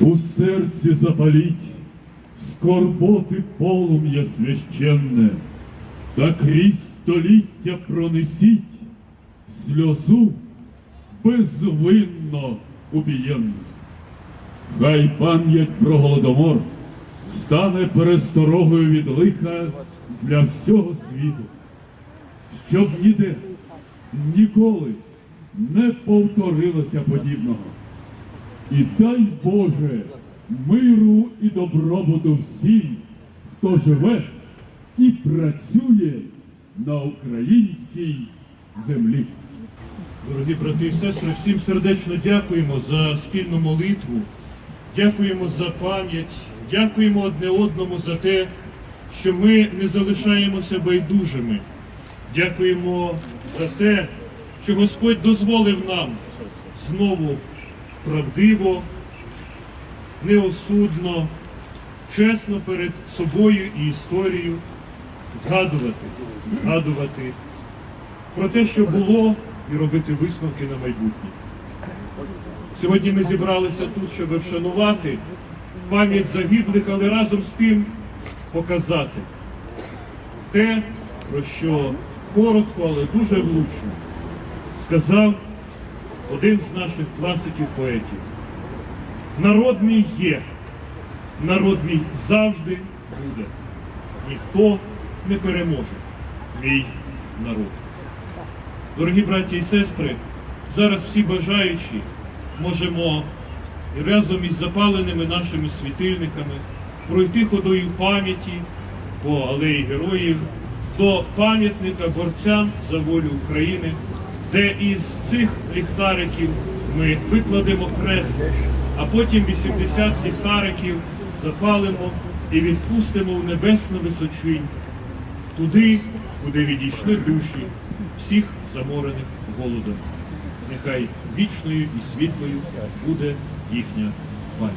У серці запаліть скорботи полум'я священне, та крізь століття пронесіть сльозу безвинно убієнну. Хай пам'ять про голодомор стане пересторогою від лиха для всього світу, щоб ніде ніколи не повторилося подібного. І дай Боже миру і добробуту всім, хто живе і працює на українській землі. Дорогі брати і сестри, всім сердечно дякуємо за спільну молитву, дякуємо за пам'ять, дякуємо одне одному за те, що ми не залишаємося байдужими. Дякуємо за те, що Господь дозволив нам знову правдиво, неосудно, чесно перед собою і історією згадувати, згадувати про те, що було, і робити висновки на майбутнє. Сьогодні ми зібралися тут, щоб вшанувати пам'ять загиблих, але разом з тим показати те, про що коротко, але дуже влучно сказав один з наших класиків поетів. Народ мій є, народ мій завжди буде. Ніхто не переможе мій народ. Дорогі браті і сестри, зараз всі бажаючі можемо разом із запаленими нашими світильниками пройти ходою пам'яті по алеї героїв до пам'ятника борцям за волю України, де із цих ліхтариків ми викладемо хрест, а потім 80 ліхтариків запалимо і відпустимо в небесну височинь туди, куди відійшли душі всіх заморених голодом. Нехай вічною і світлою буде їхня пам'ять.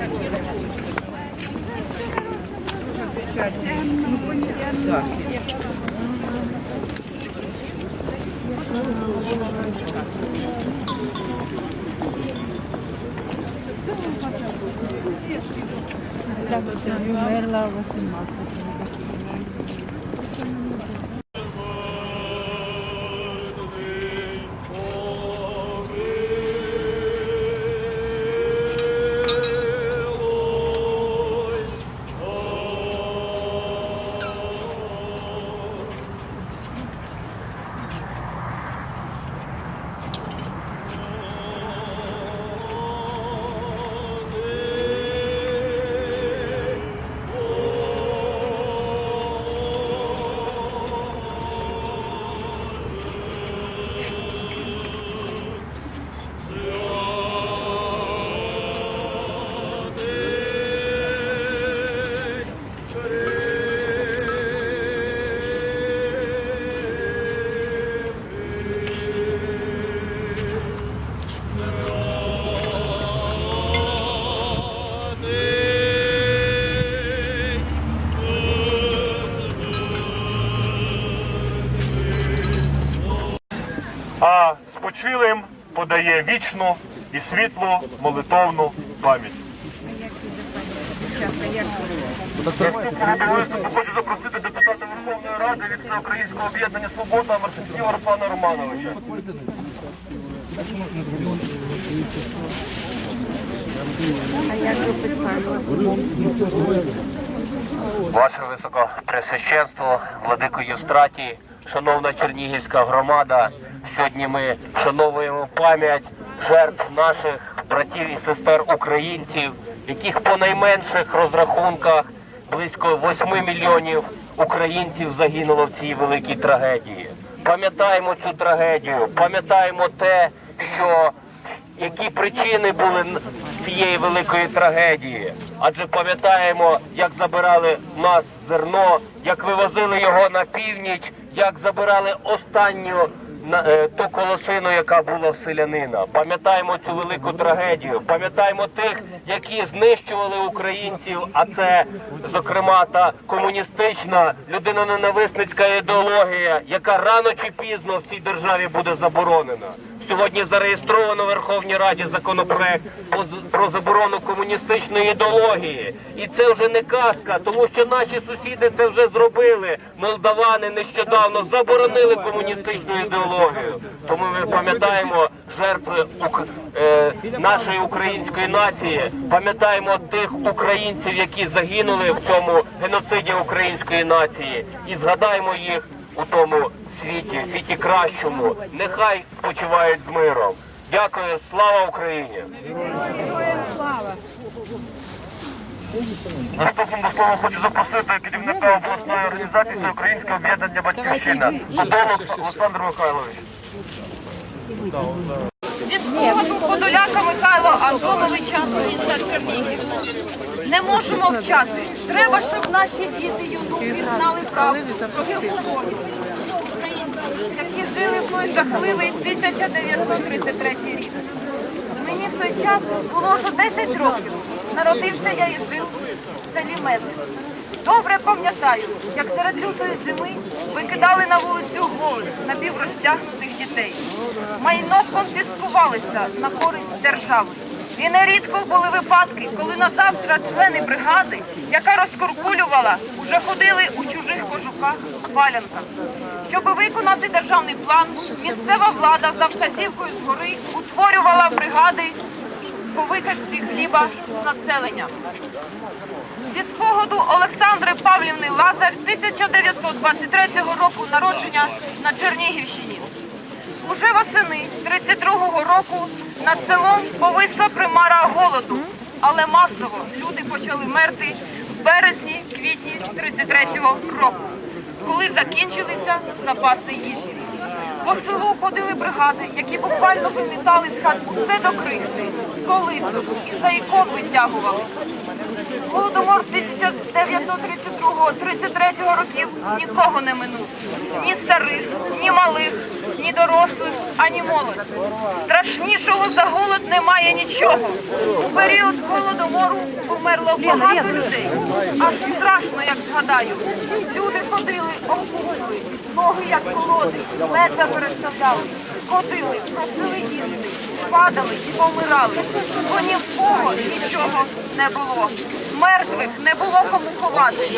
Так, умерла 18. А спочилим подає вічну і світлу молитовну пам'ять. Виступу хочу запросити депутата Верховної Ради від Всеукраїнського об'єднання Свобода Марцинківа Руслана Романовича. Ваше високопресвященство, владико Євстратій, шановна чернігівська громада. Сьогодні ми вшановуємо пам'ять жертв наших братів і сестер українців, яких по найменших розрахунках близько 8 мільйонів українців загинуло в цій великій трагедії. Пам'ятаємо цю трагедію, пам'ятаємо те, що які причини були цієї великої трагедії. Адже пам'ятаємо, як забирали в нас зерно, як вивозили його на північ, як забирали останню е, ту колосину, яка була в селянина. Пам'ятаємо цю велику трагедію. Пам'ятаємо тих, які знищували українців. А це, зокрема, та комуністична людиноненависницька ідеологія, яка рано чи пізно в цій державі буде заборонена. Сьогодні зареєстровано в Верховній Раді законопроект про заборону комуністичної ідеології. І це вже не казка, тому що наші сусіди це вже зробили. Молдавани нещодавно заборонили комуністичну ідеологію. Тому ми пам'ятаємо жертви е, нашої української нації, пам'ятаємо тих українців, які загинули в цьому геноциді української нації, і згадаємо їх у тому світі, світі кращому. Нехай спочивають з миром. Дякую, слава Україні! Наступним до слова хочу запросити керівника обласної організації Всеукраїнське об'єднання Батьківщина. Подолок Олександр Михайлович. Зі Подоляка Михайла Антоновича міста Чернігів. Не можемо мовчати. Треба, щоб наші діти і онуки знали правду про гірку які жили в той жахливий 1933 рік. Мені в той час було вже 10 років. Народився я і жив в селі Мезень. Добре пам'ятаю, як серед лютої зими викидали на вулицю голих напіврозтягнутих дітей. Майно конфіскувалося на користь держави. І нерідко були випадки, коли на завтра члени бригади, яка розкуркулювала, уже ходили у чужих кожухах, валянках. Щоб виконати державний план, місцева влада за вказівкою згори утворювала бригади по викачці хліба з населення. Зі спогаду Олександри Павлівни Лазар 1923 року народження на Чернігівщині. Уже восени 32-го року над селом повисла примара голоду, але масово люди почали мерти в березні, квітні 33-го року, коли закінчилися запаси їжі. По селу ходили бригади, які буквально вимітали з хат усе до крихти, колисок і за ікон витягували. Голодомор 1932-33 років нікого не минув. Ні старих, ні малих, ні дорослих, ані молодь. Страшнішого за голод немає нічого. У період голодомору померло багато людей. Аж страшно, як згадаю. Люди ходили, обкусли, ноги як колоди, ледве переставляли, ходили, просили їсти. падали і помирали, бо ні в кого нічого не було. Мертвих не було кому ховати.